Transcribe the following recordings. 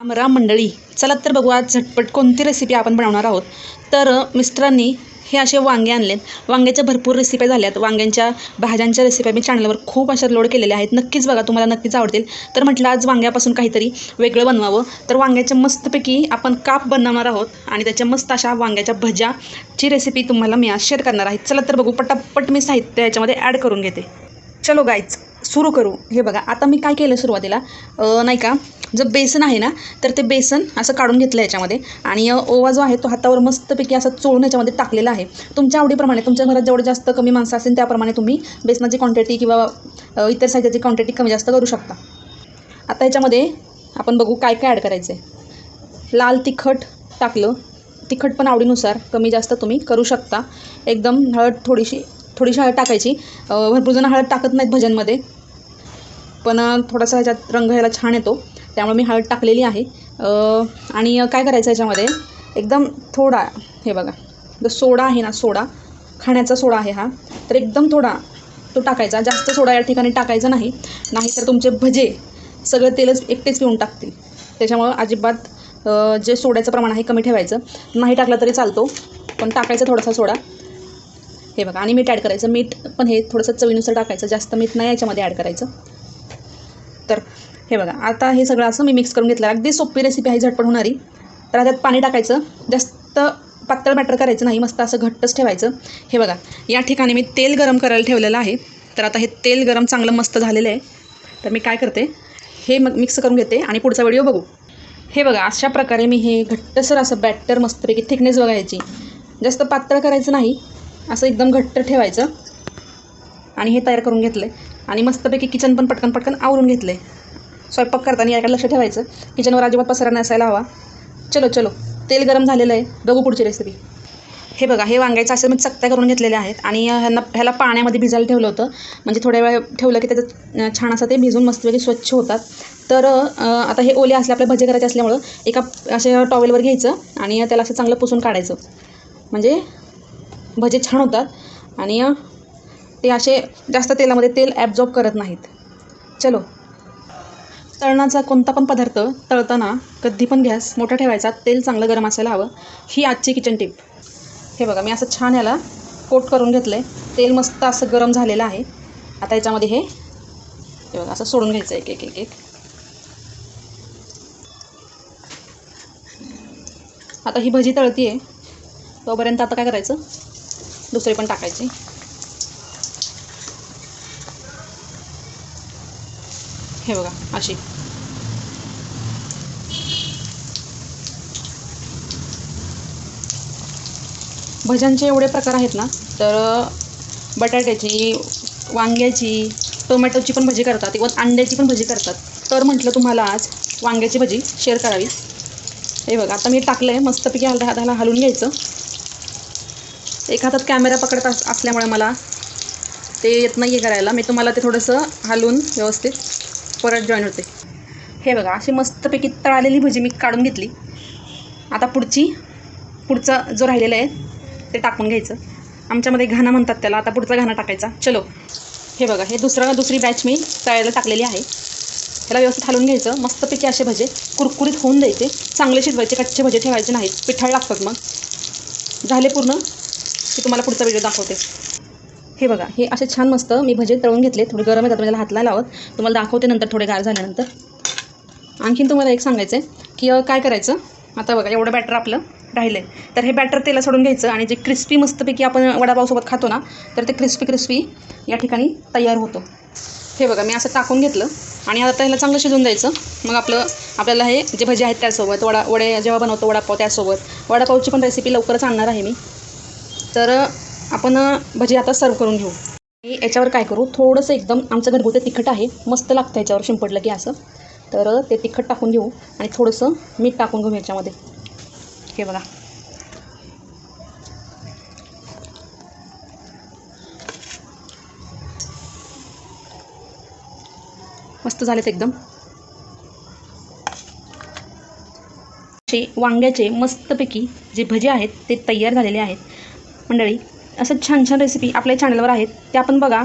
राम मंडळी चला तर बघू आज झटपट कोणती रेसिपी आपण बनवणार आहोत. तर मिस्टरांनी हे असे वांगे आणलेत. वांग्याच्या भरपूर रेसिपी झाल्यात. वांग्यांच्या भाज्यांच्या रेसिपी मी चॅनलवर खूप अशा लोड केलेल्या आहेत. नक्कीच बघा तुम्हाला नक्कीच आवडतील. तर म्हटलं आज वांग्यापासून काहीतरी वेगळं बनवावं. तर वांग्याच्या मस्तपैकी आपण काप बनवणार आहोत आणि त्याच्या मस्त अशा वांग्याच्या भज्याची रेसिपी तुम्हाला मी आज शेअर करणार आहे. चला तर बघू पटापट मी साहित्य याच्यामध्ये ॲड करून घेते. चलो गायच सुरू करू. हे बघा आता मी काय केलं सुरुवातीला? नाही का जर बेसन आहे ना तर ते बेसन असं काढून घेतलं याच्यामध्ये आणि ओवा जो आहे तो हातावर मस्तपैकी असं चोळून याच्यामध्ये टाकलेला आहे. तुमच्या आवडीप्रमाणे तुमच्या घरात जेवढं जास्त कमी माणसं असेल त्याप्रमाणे तुम्ही बेसनाची क्वांटिटी किंवा इतर साहित्याची क्वांटिटी कमी जास्त करू शकता. आता याच्यामध्ये आपण बघू काय काय ॲड करायचं आहे लाल तिखट टाकलं. तिखट पण आवडीनुसार कमी जास्त तुम्ही करू शकता. एकदम हळद थोडीशी थोडीशी हळद टाकायची. भरपूर जण हळद टाकत नाहीत भज्यांमध्ये पण थोडासा ह्याच्यात रंग ह्याला छान येतो. त्यामुळे मी हळद टाकलेली आहे. आणि काय करायचं ह्याच्यामध्ये? एकदम थोडा हे बघा. जो सोडा आहे ना सोडा. खाण्याचा सोडा आहे हा. तर एकदम थोडा तो टाकायचा. जास्त सोडा या ठिकाणी टाकायचा नाही. नाहीतर तुमचे भजे सगळं तेलच एकटेच पिऊन टाकतील. त्याच्यामुळं अजिबात जे सोड्याचं प्रमाण आहे कमी ठेवायचं. नाही टाकलं तरी चालतो. पण टाकायचा थोडासा सोडा. हे बघा आणि मीठ ॲड करायचं. मीठ पण हे थोडंसं चवीनुसार टाकायचं. जास्त मीठ नाही याच्यामध्ये ॲड करायचं. तर हे बघा आता हे सगळं असं मी मिक्स करून घेतलं. अगदी सोपी रेसिपी आहे झटपट होणारी. तर त्यात पाणी टाकायचं. जास्त पातळ बॅटर करायचं नाही. मस्त असं घट्टच ठेवायचं. हे बघा या ठिकाणी मी तेल गरम करायला ठेवलेलं आहे. तर आता हे तेल गरम चांगलं मस्त झालेलं आहे. तर मी काय करते हे मग मिक्स करून घेते आणि पुढचा व्हिडिओ बघू. हे बघा अशा प्रकारे मी हे घट्टसर असं बॅटर मस्तपैकी थिकनेस बघायची. जास्त पातळ करायचं नाही. असं एकदम घट्ट ठेवायचं. आणि हे तयार करून घेतलं आहे आणि मस्तपैकी किचन पण पटकन पटकन आवरून घेतलं आहे स्वयंपाक करताना याकडे लक्ष ठेवायचं. किचनवर अजिबात पसरा नसायला हवा. चलो चलो. तेल गरम झालेलं आहे. बघू पुढची रेसिपी हे बघा हे वांग्याचं असं मी चकत्या करून घेतलेल्या आहेत. आणि ह्यांना ह्याला पाण्यामध्ये भिजायला ठेवलं होतं. म्हणजे थोड्या वेळ ठेवलं की त्याचं छान असं ते भिजून मस्तपैकी स्वच्छ होतात. तर आता हे ओले असले आपल्या भजे करायचे असल्यामुळं एका असे टॉवेलवर घ्यायचं आणि त्याला असं चांगलं पुसून काढायचं. म्हणजे भजे छान होतात. आणि ते असे जास्त तेलामध्ये तेल ॲब्झॉर्ब करत नाहीत. चलो. तळणाचा कोणता पण पदार्थ तळताना कधी पण गॅस मोठा ठेवायचा तेल चांगलं गरम असायला हवं. ही आजची किचन टिप हे बघा मी असं छान याला कोट करून घेतलं आहे तेल मस्त असं गरम झालेलं आहे. आता याच्यामध्ये हे हे बघा असं सोडून घ्यायचं एक एक एक एक. आता ही भजी तळती आहे तोपर्यंत आता काय करायचं? दुसरे पण टाकायचे. हे बघा अशी. भज्यांचे एवढे प्रकार आहेत ना तर बटाट्याची वांग्याची टोमॅटोची पण भजी करतात. किंवा अंड्याची पण भजी करतात. तर म्हटलं तुम्हाला आज वांग्याची भजी शेअर करावी. हे बघा आता मी टाकलं आहे मस्तपैकी हल हाताला घ्यायचं. एक हातात कॅमेरा पकडत असल्यामुळे मला ते येत नाही आहे करायला. मी तुम्हाला ते थोडंसं हलवून व्यवस्थित परत जॉईन होते. हे बघा अशी मस्तपैकी तळालेली भजी मी काढून घेतली. आता पुढची पुढचा जो राहिलेला आहे ते टाकून घ्यायचं. आमच्यामध्ये घाणा म्हणतात त्याला आता पुढचा घाणा टाकायचा. चलो. हे बघा हे दुसरं दुसरी बॅच मी तळायला टाकलेली आहे. त्याला व्यवस्थित हलवून घ्यायचं. मस्तपैकी असे भजे कुरकुरीत होऊन द्यायचे. चांगले शिजवायचे कच्चे भजे ठेवायचे नाहीत. पिठाळ लागतात मग. झाले पूर्ण. की तुम्हाला पुढचा व्हिडिओ दाखवते. हे बघा हे असे छान मस्त मी भजे तळून घेतले थोडे गरम येतात म्हणजे हातला लावत. तुम्हाला दाखवते नंतर थोडे गार झाल्यानंतर. आणखीन तुम्हाला एक सांगायचं आहे की काय करायचं? आता बघा एवढं बॅटर आपलं राहिलं आहे तर हे बॅटर तेला सोडून घ्यायचं आणि जे क्रिस्पी मस्तपैकी आपण वडापावसोबत खातो ना तर ते क्रिस्पी क्रिस्पी या ठिकाणी तयार होतो. हे बघा मी असं टाकून घेतलं आणि आता ह्याला चांगलं शिजून द्यायचं. मग आपलं आपल्याला हे जे भजे आहेत त्यासोबत वडा वडे जेव्हा बनवतो वडापाव त्यासोबत. वडापावची पण रेसिपी लवकरच आणणार आहे मी. तर आपण भजी आता सर्व करून घेऊ. आणि याच्यावर काय करू थोडंसं एकदम आमचं घरगुती तिखट आहे मस्त लागतं याच्यावर शिंपडलं की असं. तर ते तिखट टाकून घेऊ आणि थोडंसं मीठ टाकून घेऊ याच्यामध्ये. हे बघा. मस्त झालेत एकदम. असे वांग्याचे मस्तपैकी जे भजे आहेत ते तयार झालेले आहेत. मंडळी असं छान छान रेसिपी आपल्या चॅनलवर आहेत त्या पण बघा.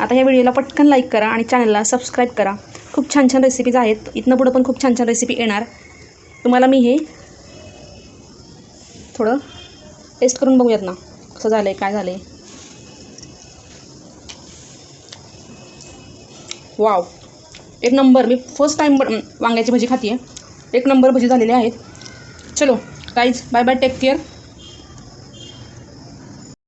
आता ह्या व्हिडिओला पटकन लाईक करा आणि चॅनलला सबस्क्राईब करा. खूप छान छान रेसिपीज आहेत. इथनं पुढं पण खूप छान छान रेसिपी येणार. तुम्हाला मी हे थोडं टेस्ट करून बघूयात ना कसं झालं आहे काय झालं आहे वाव एक नंबर मी फर्स्ट टाईम वांग्याची भजी खाते आहे एक नंबर भजी झालेली आहेत. चलो guys bye bye take care